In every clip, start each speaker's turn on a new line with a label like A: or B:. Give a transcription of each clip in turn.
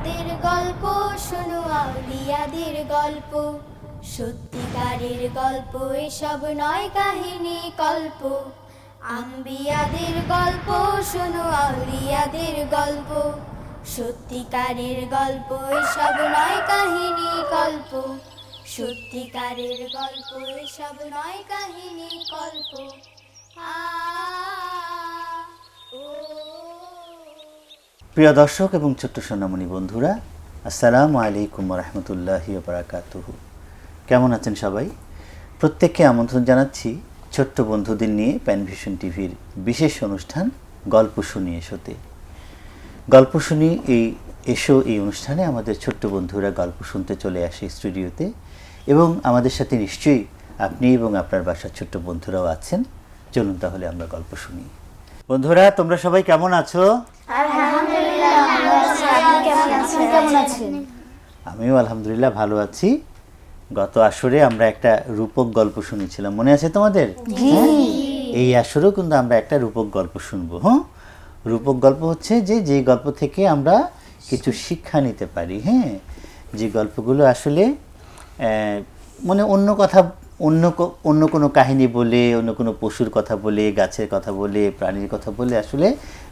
A: আম্বিয়াদের গল্প, শোনো আউলিয়াদের গল্প। সত্যিকারের গল্প, এসব নয় কাহিনী কল্প। আম্বিয়াদের গল্প, শোনো আউলিয়াদের গল্প। সত্যিকারের গল্প, এসব নয় কাহিনী কল্প। সত্যিকারের গল্প, এসব নয় কাহিনী কল্প। আ, ও
B: প্রিয় দর্শক এবং ছোট্ট সোনামণি বন্ধুরা, আসসালামু আলাইকুম রহমতুল্লাহ বারাকাতুহ। কেমন আছেন সবাই? প্রত্যেককে আমন্ত্রণ জানাচ্ছি ছোট্ট বন্ধুদের নিয়ে প্যানভিশন টিভির বিশেষ অনুষ্ঠান, গল্প শুনি এসোতে। গল্প শুনি এই, এসো এই অনুষ্ঠানে আমাদের ছোট্ট বন্ধুরা গল্প শুনতে চলে আসে স্টুডিওতে এবং আমাদের সাথে নিশ্চয়ই আপনি এবং আপনার বাসার ছোট্ট বন্ধুরাও আছেন। চলুন তাহলে আমরা গল্প শুনি। বন্ধুরা, তোমরা সবাই কেমন আছো?
C: কেমন আছেন?
B: আমিও আলহামদুলিল্লাহ ভালো আছি। গত আসরে আমরা একটা রূপক গল্প শুনেছিলাম। মনে আছে তোমাদের? হ্যাঁ? এই আসরেও কিন্তু আমরা একটা রূপক গল্প শুনব হ্যাঁ? রূপক গল্প হচ্ছে যে যে গল্প থেকে আমরা কিছু শিক্ষা নিতে পারি হ্যাঁ? যে গল্পগুলো আসলে মানে অন্য কথা অন্য অন্য কোনো কাহিনী বলে অন্য কোনো পশুর কথা বলে গাছের কথা বলে প্রাণীর কথা বলে আসলে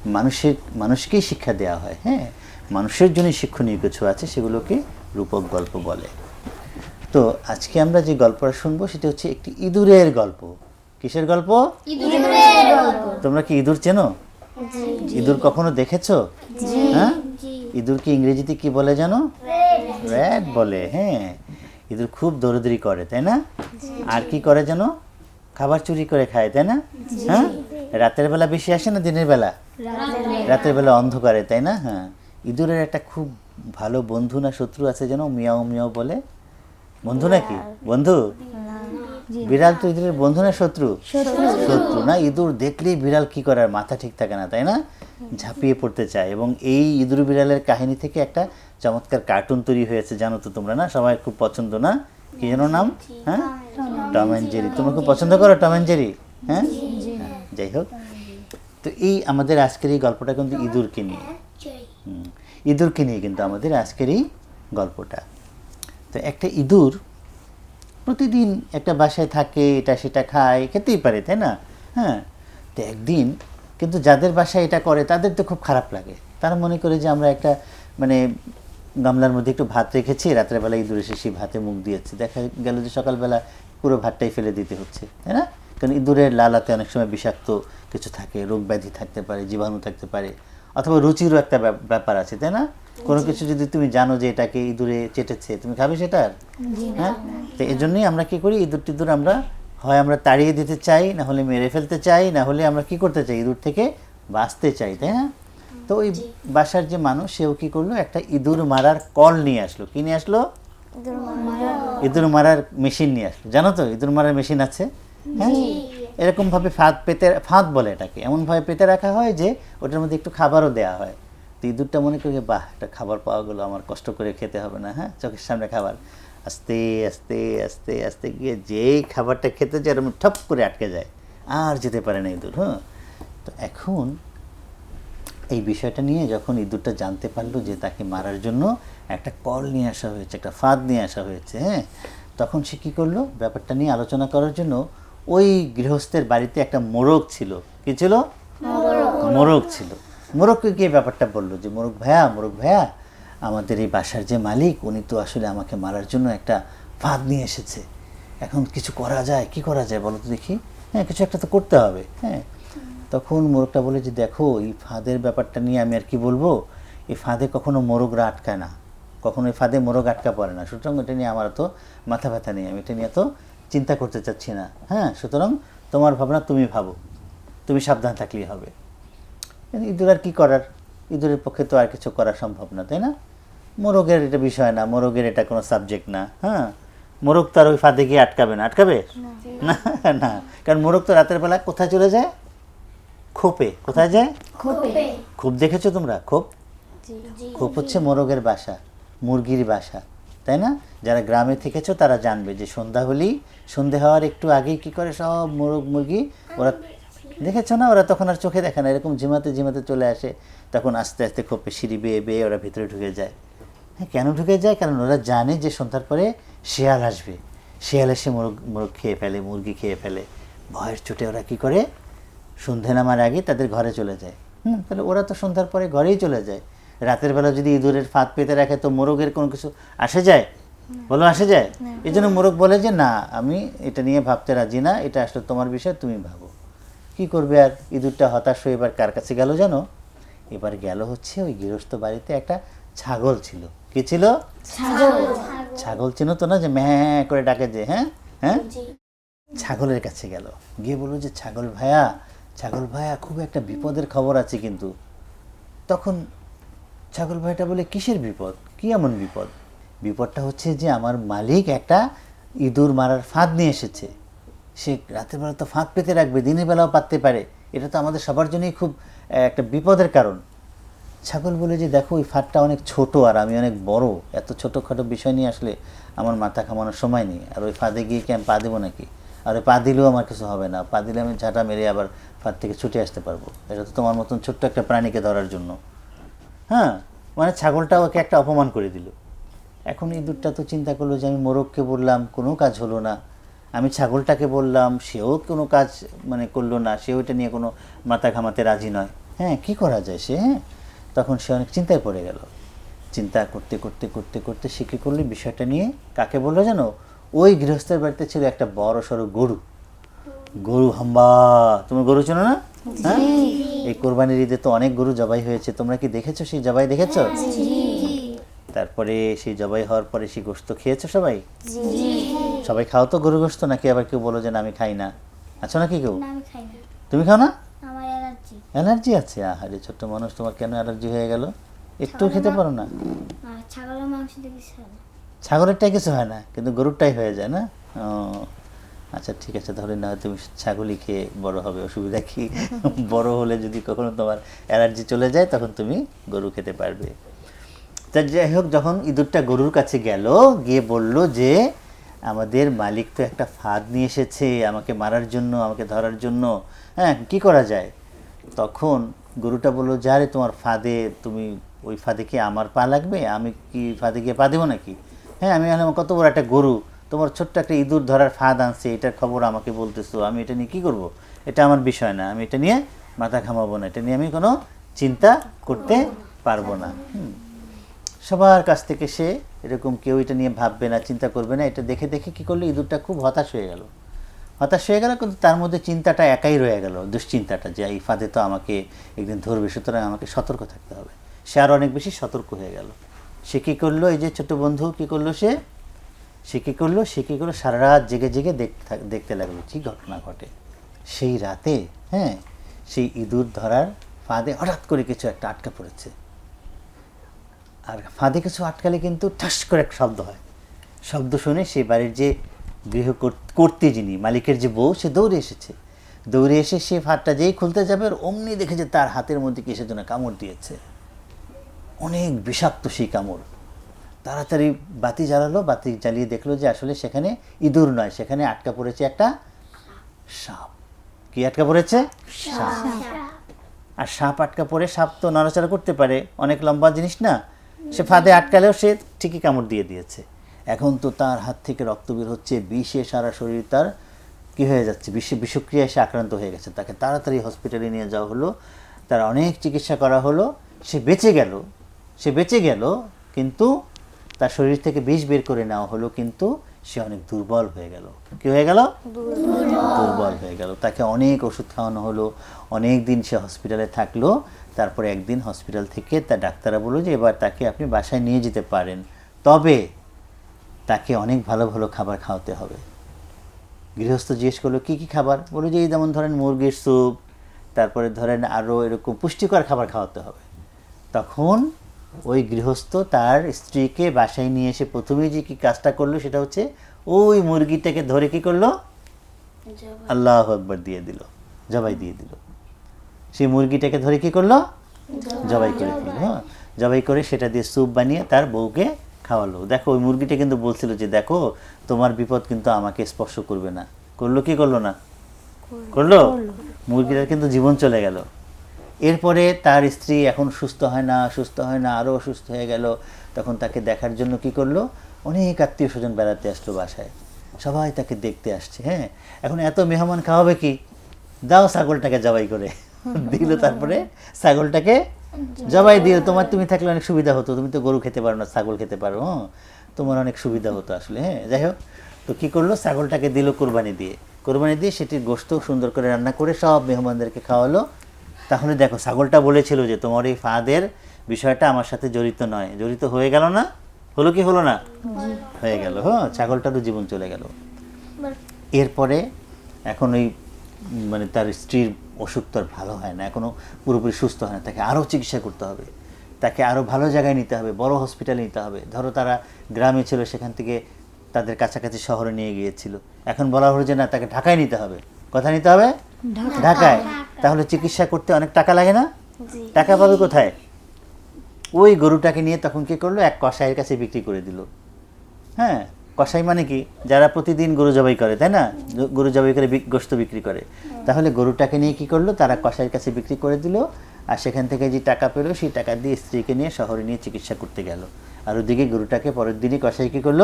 B: মানুষের মানুষকেই শিক্ষা দেওয়া হয় হ্যাঁ? মানুষের জন্য শিক্ষণীয় কিছু আছে সেগুলোকে রূপক গল্প বলে। তো আজকে আমরা যে গল্পটা শুনব সেটা হচ্ছে একটি ইঁদুরের গল্প। কিসের গল্প? তোমরা কি ইঁদুর চেনো? ইঁদুর কখনো দেখেছ? হ্যাঁ? ইঁদুরকে ইংরেজিতে কি বলে জানো? র্যাট বলে হ্যাঁ। ইঁদুর খুব দৌড়দৌড়ি করে তাই না? আর কি করে জানো? খাবার চুরি করে খায় তাই না? হ্যাঁ? রাতের বেলা বেশি আসে না দিনের বেলা। রাতের বেলা অন্ধকারে তাই না? হ্যাঁ। ইঁদুরের একটা খুব ভালো বন্ধু না শত্রু আছে যেন মিয়াও মিয়াও বলে? বন্ধু নাকি? বন্ধু? বিড়াল তো ইঁদুরের বন্ধু না শত্রু? শত্রু। না? ইঁদুর দেখলেই বিড়াল কি করে আর মাথা ঠিক থাকে না তাই না? ঝাঁপিয়ে পড়তে চায়। এবং এই ইঁদুর বিড়ালের কাহিনী থেকে একটা চমৎকার কার্টুন তৈরি হয়েছে জানো তো তোমরা না? সবাই খুব পছন্দ না? কি যেন নাম? হ্যাঁ? Tom and Jerry. তোমরা খুব পছন্দ করো টম অ্যান্ড জেরি? হ্যাঁ? যাই হোক। তো এই আমাদের আজকের এই গল্পটা কিন্তু ইঁদুরকে নিয়ে। ইঁদুরকে নিয়ে কিন্তু আমাদের আজকের এই গল্পটা। তো একটা ইঁদুর প্রতিদিন একটা বাসায় থাকে, এটা সেটা খায়, খেতেই পারে, তাই না? হ্যাঁ তো একদিন কিন্তু যাদের বাসায় এটা করে, তাদের তো খুব খারাপ লাগে। তারা মনে করে যে আমরা একটা মানে গামলার মধ্যে একটু ভাত রেখেছি, রাত্রেবেলা ইঁদুর এসে সেই ভাতে মুখ দিয়েছে। দেখা গেল যে সকালবেলা পুরো ভাতটাই ফেলে দিতে হচ্ছে, তাই না? কারণ ইঁদুরের লালাতে অনেক সময় বিষাক্ত কিছু থাকে, রোগ ব্যাধি থাকতে পারে, জীবাণু থাকতে পারে। অথবা রুচিরও একটা ব্যাপ- ব্যাপার আছে তাই না? কোনো কিছু যদি তুমি জানো যে এটাকে ইঁদুরে চেটেছে তুমি খাবে সেটা আর? হ্যাঁ? তো এই জন্যই আমরা কি করি? ইঁদুর টিঁদুর আমরা হয় আমরা তাড়িয়ে দিতে চাই না হলে মেরে ফেলতে চাই না হলে আমরা কি করতে চাই? ইঁদুর থেকে বাঁচতে চাই তাই না? তো ওই বাসার যে মানুষ সেও কি করল? একটা ইঁদুর মারার কল নিয়ে আসলো। কি নিয়ে আসলো? ইঁদুর মারার মেশিন নিয়ে আসলো। জানো তো ইঁদুর মারার মেশিন আছে? হ্যাঁ? এরকম ভাবে ফাঁদ পেতে, ফাঁদ বলে এটাকে। এমন ভাবে পেতে রাখা হয় যে ওটার মধ্যে একটু খাবারও দেওয়া হয়। তো ইঁদুরটা মনে করি বাহ, একটা খাবার পাওয়া গেলো, আমার কষ্ট করে খেতে হবে না। হ্যাঁ চোখের সামনে খাবার। আস্তে আস্তে আস্তে আস্তে গিয়ে যেই খাবারটা খেতে যায়, এরকম ঠপ করে আটকে যায়। আর যেতে পারে না ইঁদুর হ্যাঁ তো এখন এই বিষয়টা নিয়ে যখন ইঁদুরটা জানতে পারল যে তাকে মারার জন্য একটা কল নিয়ে আসা হয়েছে, একটা ফাঁদ নিয়ে আসা হয়েছে হ্যাঁ তখন সে কী করল? ব্যাপারটা নিয়ে আলোচনা করার জন্য ওই গৃহস্থের বাড়িতে একটা মোরগ ছিল। কি ছিল? মোরগ। ছিল। মোরগকে গিয়ে ব্যাপারটা বলল যে মোরগ ভাইয়া মোরগ ভাইয়া আমাদের এই বাসার যে মালিক উনি তো আসলে আমাকে মারার জন্য একটা ফাঁদ নিয়ে এসেছে। এখন কিছু করা যায়? কি করা যায় বলো তো দেখি। হ্যাঁ কিছু একটা তো করতে হবে। হ্যাঁ। তখন মোরগটা বলে যে দেখো এই ফাঁদের ব্যাপারটা নিয়ে আমি আর কি বলব? এই ফাঁদে কখনো মোরগরা আটকায় না। কখনো এই ফাঁদে মোরগ আটকা পড়ে না। সুতরাং এটা নিয়ে আমার তো মাথা ব্যথা নেই। আমি এটা নিয়ে তো চিন্তা করতে চাচ্ছি না। হ্যাঁ সুতরাং তোমার ভাবনা তুমি ভাবো। তুমি সাবধান থাকলেই হবে। ইঁদুর আর কী করার? ইঁদুরের পক্ষে তো আর কিছু করা সম্ভব না তাই না? মোরগের এটা বিষয় না মোরগের এটা কোনো সাবজেক্ট না হ্যাঁ? মোরগ তো আর ওই ফাঁদে গিয়ে আটকাবে না আটকাবে? না। না কারণ মোরগ তো রাতের বেলা কোথায় চলে যায়? খোপে কোথায় যায়? খোপ। দেখেছ তোমরা? খোপ? খোপ হচ্ছে মোরগের বাসা মুরগির বাসা। তাই না? যারা গ্রামে থেকেছো, তারা জানবে যে সন্ধ্যা হলেই, সন্ধে হওয়ার একটু আগেই কি করে সব মোরগ মুরগি? ওরা দেখেছ না? ওরা তখন আর চোখে দেখে না। এরকম ঝিমাতে ঝিমাতে চলে আসে। তখন আস্তে আস্তে খোপে সিঁড়ি বেয়ে বেয়ে ওরা ভিতরে ঢুকে যায়। হ্যাঁ কেন ঢুকে যায়? কারণ ওরা জানে যে সন্ধ্যার পরে শেয়াল আসবে। শেয়াল এসে মোরগ মোরগ খেয়ে ফেলে, মুরগি খেয়ে ফেলে। ভয়ের চোটে ওরা কি করে? সন্ধে নামার আগে তাদের ঘরে চলে যায়। হুম, তাহলে ওরা তো সন্ধ্যার পরে ঘরেই চলে যায়। রাতের বেলা যদি ইঁদুরের ফাঁদ পেতে রাখে তো মোরগের কোনো কিছু আসে যায়? বলো আসে যায়? এই জন্য মোরগ বলে যে না আমি এটা নিয়ে ভাবতে রাজি না এটা আসলে তোমার বিষয় তুমি ভাবো। কি করবে আর? ইঁদুরটা হতাশ হয়ে এবার কার কাছে গেল জানো? এবার গেল হচ্ছে ওই গৃহস্থ বাড়িতে একটা ছাগল ছিল। কি ছিল? ছাগল। চিনো তো না যে ম্যাঁ করে ডাকে যে হ্যাঁ? হ্যাঁ? ছাগলের কাছে গেল। গিয়ে বলল যে ছাগল ভাইয়া ছাগল ভাইয়া খুব একটা বিপদের খবর আছে কিন্তু। তখন ছাগল ভাইটা বলে, কিসের বিপদ? কি এমন বিপদ? বিপদটা হচ্ছে যে, আমার মালিক একটা ইঁদুর মারার ফাঁদ নিয়ে এসেছে। সে রাতের বেলা তো ফাঁদ পেতে রাখবে, দিনের বেলাও পাততে পারে। এটা তো আমাদের সবার জন্যই খুব একটা বিপদের কারণ। ছাগল বলে যে, দেখো, ওই ফাঁদটা অনেক ছোট আর আমি অনেক বড়। এত ছোটোখাটো বিষয় নিয়ে আসলে আমার মাথা খামানোর সময় নেই। আর ওই ফাঁদে গিয়ে কি আমি পা দেবো নাকি? আর ওই পা দিলেও আমার কিছু হবে না। পা দিলে আমি ঝাঁটা মেরে আবার ফাঁদ থেকে ছুটে আসতে পারব। এটা তো তোমার মতন ছোট্ট একটা প্রাণীকে ধরার জন্য। হ্যাঁ মানে ছাগলটা ওকে একটা অপমান করে দিল। এখন ইঁদুরটা তো চিন্তা করল যে আমি মোরগকে বললাম কোনো কাজ হলো না। আমি ছাগলটাকে বললাম সেও কোনো কাজ মানে করল না সেও এটা নিয়ে কোনো মাথা ঘামাতে রাজি নয়। হ্যাঁ কি করা যায় সে হ্যাঁ? তখন সে অনেক চিন্তায় পড়ে গেল। চিন্তা করতে করতে করতে করতে সে কী করল? বিষয়টা নিয়ে কাকে বলল জানো? ওই গৃহস্থের বাড়িতে ছিল একটা বড় সড়ো গরু। গরু হাম্বা তুমি গরু চেনো না? হ্যাঁ? এই কোরবানির ঈদে তো অনেক গরু জবাই হয়েছে। তোমরা কি দেখেছ সেই জবাই? দেখেছ? তারপরে সেই জবাই হওয়ার পরে সেই গোস্ত খেয়েছো সবাই? সবাই খাও তো গরু গোস্ত নাকি আবার কেউ বলো যে না আমি খাই না? আছো নাকি কেউ? তুমি খাও না?
A: অ্যালার্জি।
B: আছে? আহারে ছোট্ট মানুষ তোমার কেন অ্যালার্জি হয়ে গেল? একটু খেতে পারো না।
A: ছাগলের মাংস
B: ছাগলেরটাই কিছু হয় না কিন্তু গরুরটাই হয়ে যায় না? ও আচ্ছা ঠিক আছে, তাহলে না, তুমি ছাগলই খেয়ে বড় হবে, অসুবিধা কি? বড় হলে যদি কখনো তোমার অ্যালার্জি চলে যায়, তখন তুমি গরু খেতে পারবে। তা যাই হোক, যখন ইঁদুরটা গরুর কাছে গেল, গিয়ে বলল যে, আমাদের মালিক তো একটা ফাঁদ নিয়ে এসেছে, আমাকে মারার জন্য, আমাকে ধরার জন্য। হ্যাঁ কি করা যায়? তখন গরুটা বলল, যা রে, তোমার ফাঁদে, তুমি ওই ফাঁদে কি আমার পা লাগবে? আমি কি ফাঁদে গিয়ে পা দেবো নাকি? হ্যাঁ আমি হলাম কত বড় একটা গরু। তোমার ছোট্ট একটা ইঁদুর ধরার ফাঁদ আনছে, এটার খবর আমাকে বলতেছো, আমি এটা নিয়ে কী করব? এটা আমার বিষয় না, আমি এটা নিয়ে মাথা ঘামাবো না, এটা নিয়ে আমি কোনো চিন্তা করতে পারব না। সবার কাছ থেকে সে এরকম কেউ এটা নিয়ে ভাববে না, চিন্তা করবে না, এটা দেখে দেখে কি করল, ইঁদুরটা খুব হতাশ হয়ে গেল। হতাশ হয়ে গেল কিন্তু তার মধ্যে চিন্তাটা একাই রয়ে গেল, দুশ্চিন্তাটা যে এই ফাঁদে তো আমাকে একদিন ধরবে, সুতরাং আমাকে সতর্ক থাকতে হবে। সে আরও অনেক বেশি সতর্ক হয়ে গেল। সে কী করল, এই যে ছোট বন্ধু, কী করল সে? সে কী করল? সে কী করল? সারা রাত জেগে জেগে দেখ- থাক- দেখতে লাগল কী ঘটনা ঘটে। সেই রাতে হ্যাঁ সেই ইঁদুর ধরার ফাঁদে হঠাৎ করে কিছু একটা আটকা পড়েছে। আর ফাঁদে কিছু আটকালে কিন্তু ঠাস করে এক শব্দ হয়। শব্দ শুনে সেই বাড়ির যে গৃহ কর- কর্ত্রী যিনি, মালিকের যে বউ, সে দৌড়ে এসেছে। দৌড়ে এসে সে ফাঁদটা যেই খুলতে যাবে, আর অমনি দেখে যে তার হাতের মধ্যে কিসের জন্য কামড় দিয়েছে। অনেক বিষাক্ত সেই কামড়। তাড়াতাড়ি বাতি জ্বালালো বাতি জ্বালিয়ে দেখল যে আসলে সেখানে ইঁদুর নয় সেখানে আটকা পড়েছে একটা সাপ। কি আটকা পড়েছে? সাপ। আর সাপ আটকা পড়ে সাপ তো নড়াচড়া করতে পারে অনেক লম্বা জিনিস না? সে ফাঁদে আটকালেও সে ঠিকই কামড় দিয়ে দিয়েছে। এখন তো তার হাত থেকে রক্ত বের হচ্ছে বিষে সারা শরীর তার কি হয়ে যাচ্ছে? বিশ্বে বিষক্রিয়ায় সে আক্রান্ত হয়ে গেছে। তাকে তাড়াতাড়ি হসপিটালে নিয়ে যাওয়া হলো তার অনেক চিকিৎসা করা হলো। সে বেঁচে গেল সে বেঁচে গেল কিন্তু তার শরীর থেকে বিষ বের করে নেওয়া হলো, কিন্তু সে অনেক দুর্বল হয়ে গেল। কি হয়ে গেল? দুর্বল হয়ে গেল। তাকে অনেক ওষুধ খাওয়ানো হলো, অনেক দিন সে হসপিটালে থাকল, তারপরে একদিন হসপিটাল থেকে তার ডাক্তাররা বলল যে, এবার তাকে আপনি বাসায় নিয়ে যেতে পারেন। তবে তাকে অনেক ভালো ভালো খাবার খাওয়াতে হবে। গৃহস্থ জিজ্ঞেস করল, কী কী খাবার? বলল যে, এই যেমন ধরেন মুরগির স্যুপ তারপরে ধরেন আরও এরকম পুষ্টিকর খাবার খাওয়াতে হবে। তখন ওই গৃহস্থ তার স্ত্রীকে বাসায় নিয়ে এসে প্রথমেই যে কি কাজটা করল সেটা হচ্ছে ওই মুরগিটাকে ধরে কি করল? আল্লাহ আকবর দিয়ে দিল জবাই দিয়ে দিল। সেই মুরগিটাকে ধরে কি করল? জবাই। করে দিল হ্যাঁ। জবাই করে সেটা দিয়ে স্যুপ বানিয়ে তার বউকে খাওয়ালো। দেখো ওই মুরগিটা কিন্তু বলছিল যে দেখো তোমার বিপদ কিন্তু আমাকে স্পর্শ করবে না। করল কি করল না? করল। মুরগিটার কিন্তু জীবন চলে গেল। এরপরে তার স্ত্রী এখন সুস্থ হয় না, সুস্থ হয় না, আরও অসুস্থ হয়ে গেল। তখন তাকে দেখার জন্য কি করল? অনেক আত্মীয় স্বজন বেড়াতে আসলো বাসায়। সবাই তাকে দেখতে আসছে হ্যাঁ। এখন এত মেহমান খাওয়াবে কি? দাও ছাগলটাকে জবাই করে। দিল তারপরে ছাগলটাকে জবাই দিল, তোমার তুমি থাকলে অনেক সুবিধা হতো। তুমি তো গরু খেতে পারো না, ছাগল খেতে পারো হ্যাঁ তোমার অনেক সুবিধা হতো আসলে হ্যাঁ। যাই হোক, তো কী করল? ছাগলটাকে দিল কোরবানি দিয়ে। কোরবানি দিয়ে সেটির গোস্ত সুন্দর করে রান্না করে সব মেহমানদেরকে খাওয়ালো। তাহলে দেখো ছাগলটা বলেছিল যে তোমার এই ফাঁদের বিষয়টা আমার সাথে জড়িত নয়। জড়িত হয়ে গেল না? হলো কি হলো না? হয়ে গেল। হ্যাঁ ছাগলটারও জীবন চলে গেল। এরপরে এখন ওই মানে তার স্ত্রীর অসুখ তো আর ভালো হয় না এখনও পুরোপুরি সুস্থ হয় না। তাকে আরও চিকিৎসা করতে হবে। তাকে আরও ভালো জায়গায় নিতে হবে বড় হসপিটালে নিতে হবে। ধরো তারা গ্রামে ছিল সেখান থেকে তাদের কাছাকাছি শহরে নিয়ে গিয়েছিল। এখন বলা হলো যে না তাকে ঢাকায় নিতে হবে। কথা নিতে হবে? ঢাকায়। তাহলে চিকিৎসা করতে অনেক টাকা লাগে না? টাকা পাবে কোথায়? ওই গরুটাকে নিয়ে তখন কি করল? এক কসাইয়ের কাছে বিক্রি করে দিল। হ্যাঁ কসাই মানে কি? যারা প্রতিদিন গরু জবাই করে তাই না? গরু জবাই করে গোশত বিক্রি করে। তাহলে গরুটাকে নিয়ে কি করল? তারা কসাইয়ের কাছে বিক্রি করে দিল আর সেখান থেকে যে টাকা পেল সেই টাকা দিয়ে স্ত্রীকে নিয়ে শহরে নিয়ে চিকিৎসা করতে গেল। আর ওদিকে গরুটাকে পরের দিনই কসাই কি করল?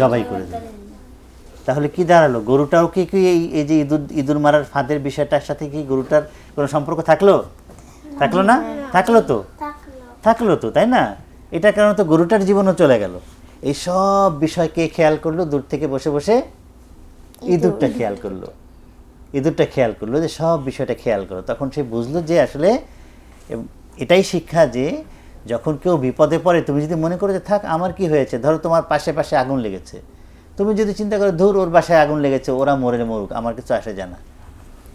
B: জবাই করে দিল। তাহলে কি দাঁড়াল? গরুটাও কি কি এই যে ইঁদুর ইঁদুর মারার ফাঁদের বিষয়টার সাথে কি গরুটার কোনো সম্পর্ক থাকল? থাকল না? থাকল তো?
A: থাকল
B: থাকল তো তাই না? এটা কারণে তো গরুটার জীবনও চলে গেল। এই সব বিষয়কে খেয়াল করল? দূর থেকে বসে বসে ইঁদুরটা খেয়াল করল। ইঁদুরটা খেয়াল করল যে সব বিষয়টা খেয়াল করল। তখন সে বুঝলো যে আসলে এটাই শিক্ষা যে যখন কেউ বিপদে পড়ে তুমি যদি মনে করো যে থাক আমার কি হয়েছে? ধরো তোমার পাশে পাশে আগুন লেগেছে। তুমি যদি চিন্তা করো ধুর ওর বাসায় আগুন লেগেছে ওরা মরে মরুক আমার কিছু আসে জানা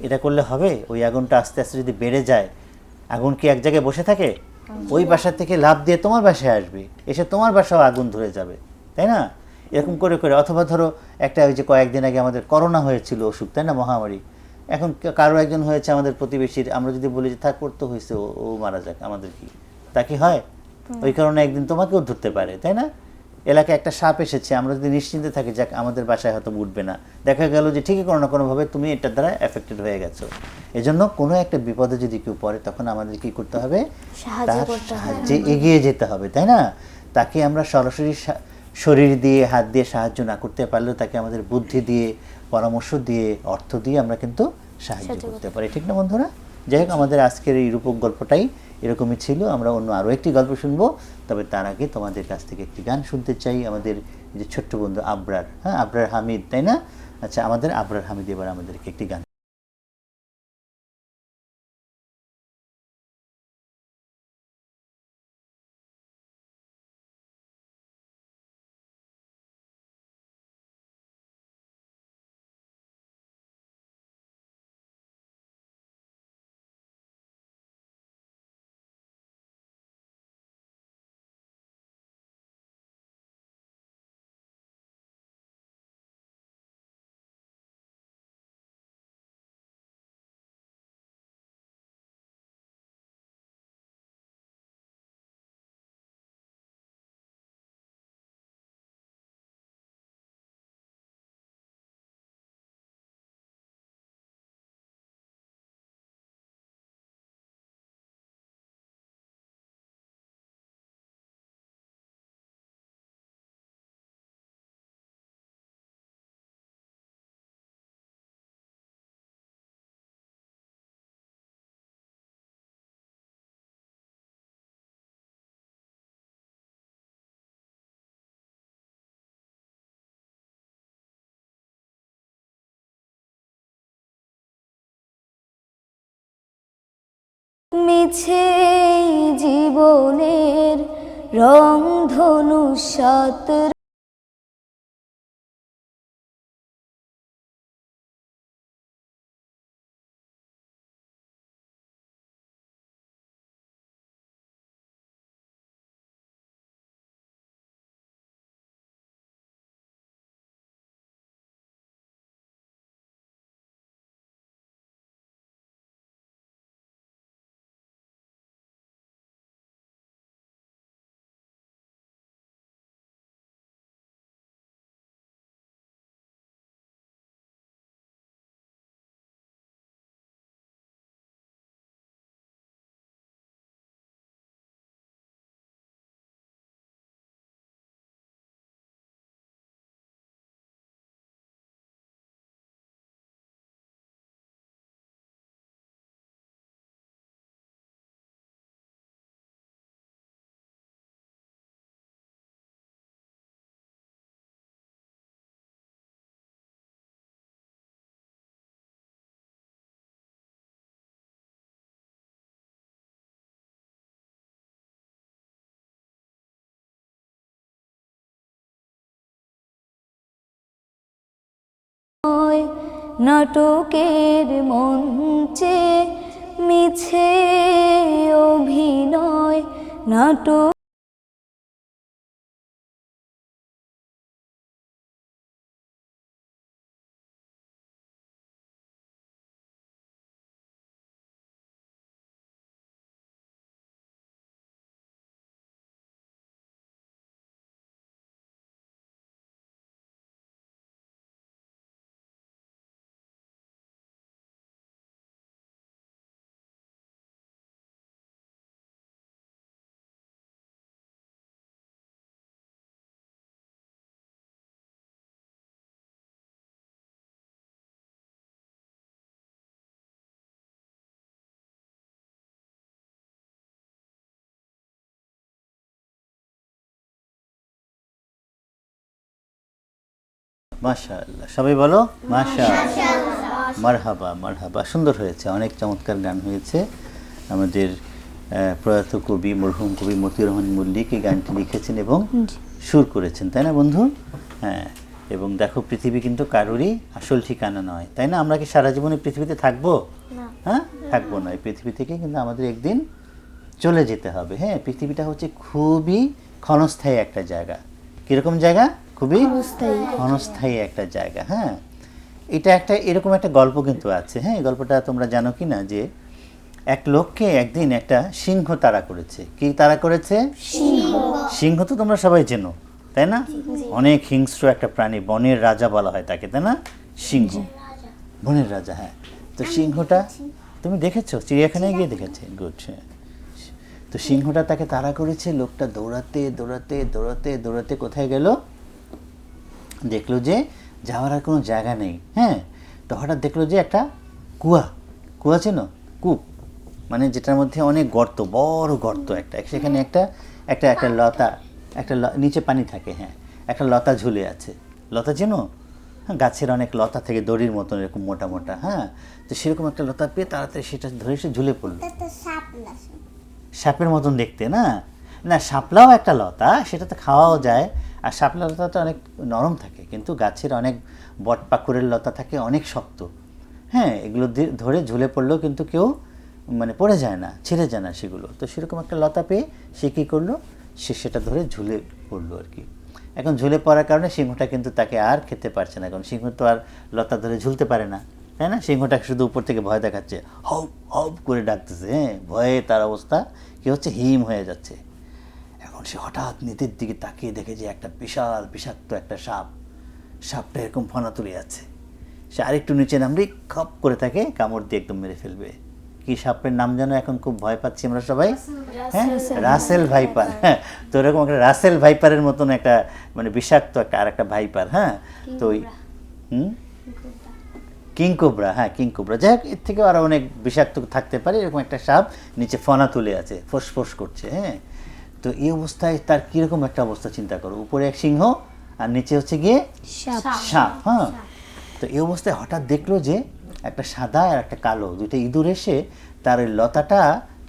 B: এটা করলে হবে? ওই আগুনটা আস্তে আস্তে যদি বেড়ে যায় আগুন কি এক জায়গায় বসে থাকে? ওই বাসা থেকে লাভ দিয়ে তোমার বাসায় আসবে এসে তোমার বাসাও আগুন ধরে যাবে তাই না? এরকম করে করে অথবা ধরো একটা ওই যে কয়েকদিন আগে আমাদের করোনা হয়েছিল অসুখ তাই না মহামারী? এখন কারও একজন হয়েছে আমাদের প্রতিবেশীর আমরা যদি বলি যে থাক করতে হয়েছে ও ও মারা যাক আমাদের কি? তা কি হয়? ওই কারণে একদিন তোমাকেও ধরতে পারে তাই না? এলাকায় একটা সাপ এসেছে আমরা যদি নিশ্চিন্তে থাকি যাক আমাদের বাসায় হয়তো উঠবে না। দেখা গেল যে ঠিকই কোনো না কোনোভাবে তুমি এটার দ্বারা এফেক্টেড হয়ে গেছো। এজন্য কোনো একটা বিপদে যদি কেউ পড়ে তখন আমাদের কি করতে হবে? তার সাহায্যে এগিয়ে যেতে হবে তাই না? তাকে আমরা সরাসরি শরীর দিয়ে হাত দিয়ে সাহায্য না করতে পারলেও তাকে আমাদের বুদ্ধি দিয়ে পরামর্শ দিয়ে অর্থ দিয়ে আমরা কিন্তু সাহায্য
C: সাহায্য
B: করতে পারি। ঠিক না বন্ধুরা? যাই হোক আমাদের আজকের এই রূপক গল্পটাই এরকমই ছিল। আমরা অন্য আরও একটি গল্প শুনব। তবে তার আগে তোমাদের কাছ থেকে একটি গান শুনতে চাই। আমাদের যে ছোট্ট বন্ধু আবরার হ্যাঁ? আবরার হামিদ, তাই না? আচ্ছা আমাদের আবরার হামিদ এবার আমাদেরকে একটি গান
C: মিছে জীবনের রং ধনু সাত নাটকের মঞ্চে মিছে অভিনয় নাটক
B: মাশাআল্লাহ। সবাই বলো? মাশা মারহাবা মারহাবা। সুন্দর হয়েছে অনেক চমৎকার গান হয়েছে। আমাদের প্রয়াত কবি মরহুম কবি মতিউর রহমান মল্লিক এই গানটি লিখেছেন এবং সুর করেছেন তাই না বন্ধু? হ্যাঁ এবং দেখো পৃথিবী কিন্তু কারোরই আসল ঠিকানা নয় তাই না? আমরা কি সারা জীবনে পৃথিবীতে থাকব? হ্যাঁ থাকব না। এই পৃথিবী থেকে কিন্তু আমাদের একদিন চলে যেতে হবে। হ্যাঁ পৃথিবীটা হচ্ছে খুবই ক্ষণস্থায়ী একটা জায়গা। কীরকম জায়গা? খুবই ক্ষণস্থায়ী। একটা জায়গা হ্যাঁ? এটা একটা এরকম একটা গল্প কিন্তু আছে হ্যাঁ? এই গল্পটা তোমরা জানো কি না যে এক লোককে একদিন একটা সিংহ তারা করেছে। কি তারা করেছে? সিংহ। তো তোমরা সবাই চেনো তাই না? অনেক হিংস্র একটা প্রাণী বনের রাজা বলা হয় তাকে তাই না? সিংহ। বনের রাজা। হ্যাঁ। তো সিংহটা তুমি দেখেছ? চিড়িয়াখানায় গিয়ে দেখেছে? গুড তো সিংহটা তাকে তাড়া করেছে লোকটা দৌড়াতে দৌড়াতে দৌড়াতে দৌড়াতে কোথায় গেল? দেখল যে যাওয়ার আর কোনো জায়গা নেই হ্যাঁ? তো হঠাৎ দেখল যে একটা কুয়া কুয়া চেনো কূপ মানে যেটার মধ্যে অনেক গর্ত বড় গর্ত একটা। সেখানে একটা একটা একটা লতা একটা নিচে পানি থাকে হ্যাঁ। একটা লতা ঝুলে আছে। লতা চেনো হ্যাঁ গাছের অনেক লতা থেকে দড়ির মতন এরকম মোটা মোটা হ্যাঁ? তো সেরকম একটা লতা পেয়ে তাড়াতাড়ি সেটা ধরে সে ঝুলে পড়ল। সাপের মতন দেখতে না? না শাপলাও একটা লতা সেটা তো খাওয়াও যায় আর শাপলা লতাটা অনেক নরম থাকে, কিন্তু গাছের অনেক বট পাকুড়ের লতা থাকে, অনেক শক্ত। হ্যাঁ এগুলো ধরে ঝুলে পড়লেও কিন্তু কেউ মানে পড়ে যায় না, ছিঁড়ে যায় না সেগুলো। তো সেরকম একটা লতা পেয়ে সে কী করল? সে সেটা ধরে ঝুলে পড়ল আর কি। এখন ঝুলে পড়ার কারণে সিংহটা কিন্তু তাকে আর খেতে পারছে না, কারণ সিংহ তো আর লতা ধরে ঝুলতে পারে না, তাই না? সিংহটাকে শুধু উপর থেকে ভয় দেখাচ্ছে হব হব করে ডাকতেছে হ্যাঁ ভয়ে তার অবস্থা কি হচ্ছে? হিম হয়ে যাচ্ছে। এখন সে হঠাৎ নিচের দিকে তাকিয়ে দেখে যে একটা বিশাল বিষাক্ত একটা সাপ। সাপটা এরকম ফনা তুলে আছে সে আরেকটু নিচে নামলেই খপ করে তাকে কামড় দিয়ে একদম মেরে ফেলবে। কি সাপের নাম যেন এখন খুব ভয় পাচ্ছি আমরা সবাই? হ্যাঁ? Russell viper. হ্যাঁ তো এরকম একটা রাসেল ভাইপারের মতন একটা মানে বিষাক্ত একটা আর একটা ভাইপার হ্যাঁ? তো ওই হুম? কিংকোবরা হ্যাঁ কিং কোবরা। যাই হোক এর থেকেও আরও অনেক বিষাক্ত থাকতে পারে এরকম একটা সাপ নিচে ফনা তুলে আছে ফোঁস করছে হ্যাঁ? তো এই অবস্থায় তার কীরকম একটা অবস্থা চিন্তা করো? উপরে এক সিংহ আর নিচে হচ্ছে গিয়ে সাপ। হ্যাঁ। তো এই অবস্থায় হঠাৎ দেখল যে একটা সাদা আর একটা কালো দুইটা ইঁদুর এসে তার ওই লতাটা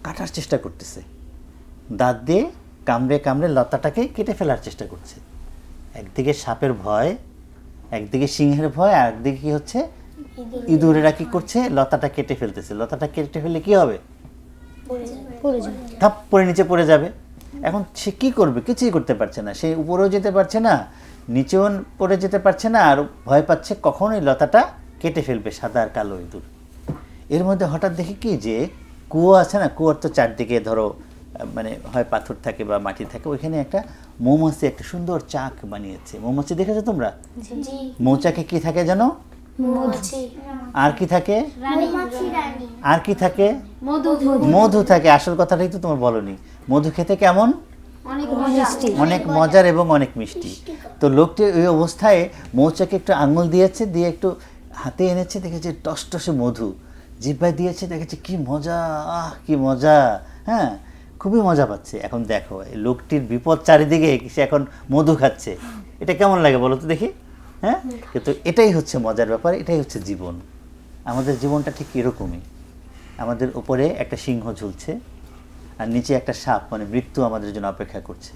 B: কাটার চেষ্টা করতেছে। দাঁত দিয়ে কামড়ে কামড়ে লতাটাকে কেটে ফেলার চেষ্টা করছে। একদিকে সাপের ভয় একদিকে সিংহের ভয় আর একদিকে কী হচ্ছে? ইঁদুরেরা কী করছে? লতাটা কেটে ফেলতেছে। লতাটা কেটে ফেললে কি হবে? থাপ পরে নিচে পড়ে যাবে। এখন সে কী করবে? কিছুই করতে পারছে না। সে উপরেও যেতে পারছে না নিচেও পড়ে যেতে পারছে না আর ভয় পাচ্ছে কখন ওই লতাটা কেটে ফেলবে সাদা আর কালো ইঁদুর। এর মধ্যে হঠাৎ দেখি কি যে কুয়ো আছে না? কুয়োর তো চারদিকে ধরো মানে হয় পাথর থাকে বা মাটি থাকে ওইখানে একটা মৌমাছি একটা সুন্দর চাক বানিয়েছে। মৌমাছি দেখেছ তোমরা? মৌচাকে কি থাকে জানো? আর কি থাকে? আর কি থাকে?
A: মধু।
B: মধু থাকে। আসল কথাটাই তো তোমার বলনি। মধু খেতে কেমন?
A: অনেক
B: অনেক মজার এবং অনেক মিষ্টি। তো লোকটি ওই অবস্থায় মৌচাকে একটু আঙুল দিয়েছে দিয়ে একটু হাতে এনেছে দেখেছে টসটসে মধু। জিব্বায় দিয়েছে দেখেছে কি মজা আহ কি মজা। হ্যাঁ খুবই মজা পাচ্ছে। এখন দেখো এই লোকটির বিপদ চারিদিকে সে এখন মধু খাচ্ছে। এটা কেমন লাগে বলো তো দেখি? হ্যাঁ? কিন্তু এটাই হচ্ছে মজার ব্যাপার এটাই হচ্ছে জীবন। আমাদের জীবনটা ঠিক এরকমই। আমাদের উপরে একটা সিংহ ঝুলছে। আর নিচে একটা সাপ মানে মৃত্যু আমাদের জন্য অপেক্ষা করছে।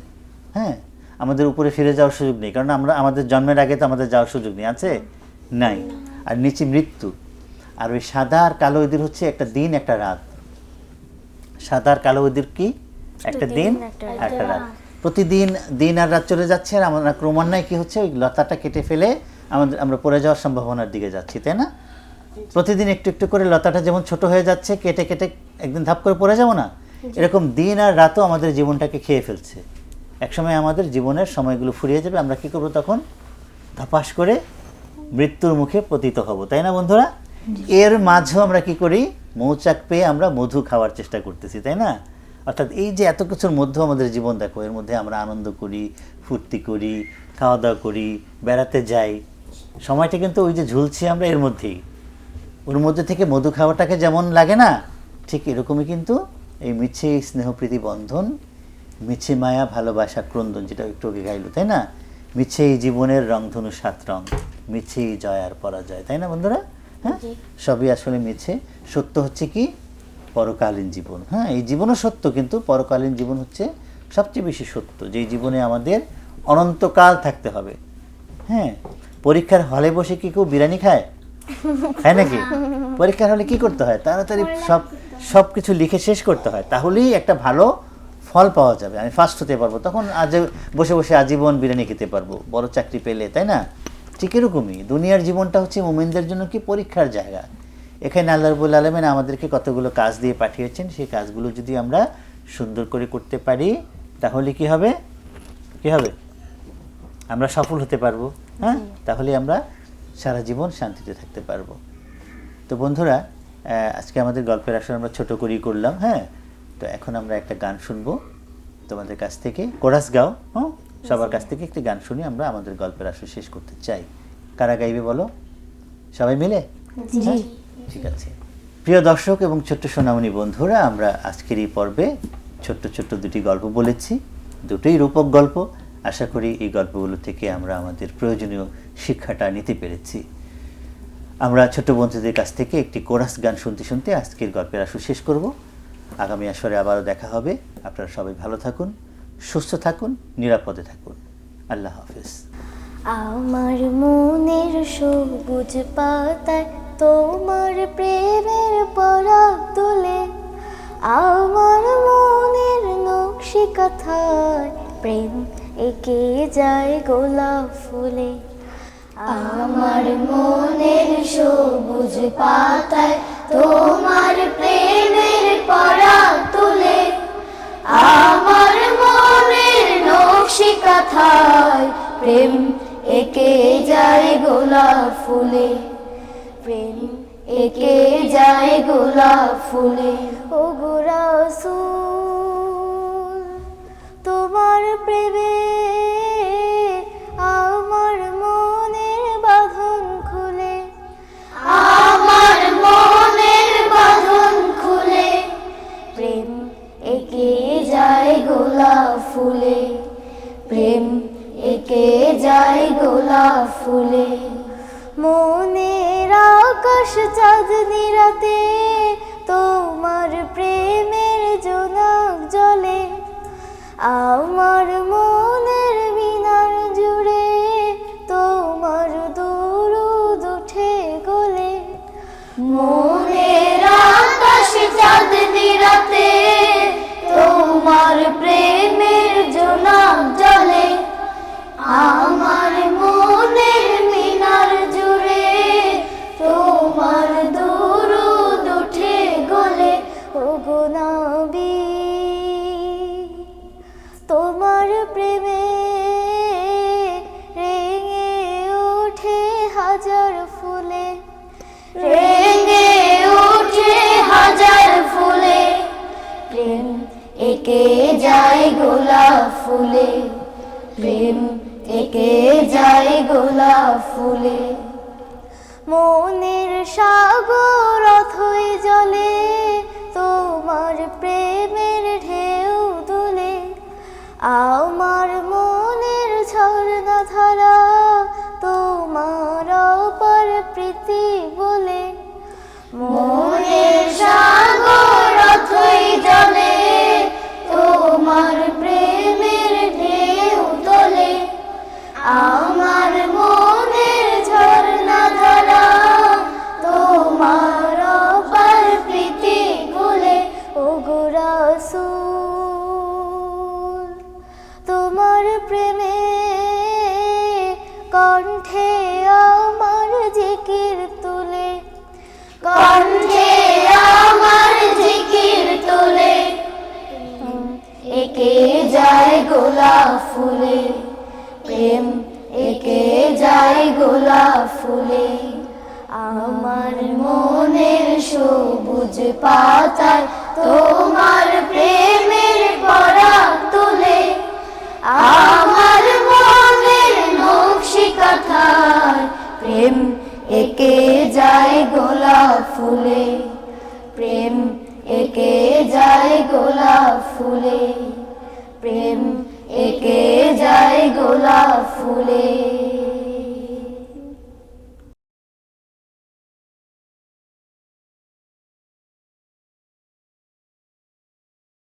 B: হ্যাঁ আমাদের উপরে ফিরে যাওয়ার সুযোগ নেই কারণ আমরা আমাদের জন্মের আগে তো আমাদের যাওয়ার সুযোগ নেই আছে? নাই। আর নিচে মৃত্যু। আর ওই সাদা আর কালো ইঁদুর হচ্ছে একটা দিন একটা রাত। সাদা আর কালো ইঁদুর কি? একটা দিন একটা রাত। প্রতিদিন দিন আর রাত চলে যাচ্ছে আর আমরা ক্রমান্বয়ে কি হচ্ছে? ওই লতাটা কেটে ফেলে আমাদের আমরা পড়ে যাওয়ার সম্ভাবনার দিকে যাচ্ছি তাই না? প্রতিদিন একটু একটু করে লতাটা যেমন ছোট হয়ে যাচ্ছে কেটে কেটে একদিন ধাপ করে পড়ে যাব না? এরকম দিন আর রাতও আমাদের জীবনটাকে খেয়ে ফেলছে। একসময় আমাদের জীবনের সময়গুলো ফুরিয়ে যাবে আমরা কি করব তখন? ধপাস করে মৃত্যুর মুখে পতিত হব তাই না বন্ধুরা? এর মাঝেও আমরা কি করি? মৌচাক পেয়ে আমরা মধু খাওয়ার চেষ্টা করতেছি তাই না? অর্থাৎ এই যে এত কিছুর মধ্যেও আমাদের জীবন দেখো এর মধ্যে আমরা আনন্দ করি ফুর্তি করি খাওয়া দাওয়া করি বেড়াতে যাই। সময়টা কিন্তু ওই যে ঝুলছি আমরা এর মধ্যেই। ওর মধ্যে থেকে মধু খাওয়াটাকে যেমন লাগে না ঠিক এরকমই কিন্তু এই মিছে স্নেহপ্রীতি বন্ধন মিছে মায়া ভালোবাসা ক্রন্দন যেটা একটু আগে গাইলো তাই না? মিছে এই জীবনের রংধনু সাত রং মিছে জয় আর পরাজয় তাই না বন্ধুরা? হ্যাঁ? সবই আসলে মিছে। সত্য হচ্ছে কি? পরকালীন জীবন হ্যাঁ? এই জীবনও সত্য কিন্তু পরকালীন জীবন হচ্ছে সবচেয়ে বেশি সত্য যেই জীবনে আমাদের অনন্তকাল থাকতে হবে হ্যাঁ? পরীক্ষার হলে বসে কি কেউ বিরিয়ানি খায়? তাই নাকি? পরীক্ষার হলে কি করতে হয়? তাড়াতাড়ি সব সব কিছু লিখে শেষ করতে হয় তাহলেই একটা ভালো ফল পাওয়া যাবে। আমি ফার্স্ট হতে পারব তখন আজ বসে বসে আজীবন বিরিয়ানি খেতে পারব বড় চাকরি পেলে তাই না? ঠিক এরকমই দুনিয়ার জীবনটা হচ্ছে মোমেনদের জন্য কি পরীক্ষার জায়গা। এখানে আল্লাহ রবুল আলমেন আমাদেরকে কতগুলো কাজ দিয়ে পাঠিয়েছেন সেই কাজগুলো যদি আমরা সুন্দর করে করতে পারি তাহলে কি হবে? কি হবে? আমরা সফল হতে পারব হ্যাঁ? তাহলে আমরা সারা জীবন শান্তিতে থাকতে পারব। তো বন্ধুরা আজকে আমাদের গল্পের আসর আমরা ছোট করেই করলাম হ্যাঁ? তো এখন আমরা একটা গান শুনব তোমাদের কাছ থেকে। কোরাস গাও হ্যাঁ? সবার কাছ থেকে একটি গান শুনে আমরা আমাদের গল্পের আসর শেষ করতে চাই। কারা গাইবে বলো? সবাই মিলে? হ্যাঁ? ঠিক আছে। প্রিয় দর্শক এবং ছোট্ট সোনামণি বন্ধুরা আমরা আজকের এই পর্বে ছোট্ট ছোট্ট দুটি গল্প বলেছি। দুটোই রূপক গল্প। আশা করি এই গল্পগুলো থেকে আমরা আমাদের প্রয়োজনীয় শিক্ষাটা নিতে পেরেছি। আমরা ছোট বন্ধুদের কাছ থেকে একটি কোরাস গান শুনতে শুনতে আজকের গল্পের আসর শেষ করব। আগামী আসরে আবারও দেখা হবে। আপনারা সবাই ভালো থাকুন, সুস্থ থাকুন, নিরাপদে থাকুন। আল্লাহ হাফিজ।
C: আমার মনের সবুজ পাতায় তোমার প্রেমের পরাগ তোলে, আমার মনের নকশি কথায় প্রেম একে যায় গোলাপ ফুলে। আমার মনের সবুজ পাতায় তোমার প্রেমের পরাগ তোলে। আমার মনের নকশি কথায় প্রেম, একে যায় গোলাপ ফুলে। প্রেম, একে যায় গোলাপ ফুলে। ও গোরাসুল তোমার প্রেমে ফুলে প্রেম একে যায় গোলাপ ফুলে। মনের আকাশ চাঁদনি রাতে তোমার প্রেমের জোনাক গোলাপ ফুলে, প্রেম একে যায় গোলাপ ফুলে। মনের সাগর অথই জলে, তোমার প্রেমের ঢেউ দুলে আমার মনের ঝর্ণা ধারা, তোমার অপর প্রীতি বলে। মনের সাগর গোলাপ ফুলে, প্রেম একে যায় গোলাপ ফুলে। আমার মনের সবুজ পাতায় তোমার প্রেমের পরাগ তুলে। আমার মনের নকশি কথায় প্রেম একে যায় গোলাপ ফুলে। প্রেম একে যায় গোলাপ ফুলে। প্রেম একে যায় গোলাপ ফুলে।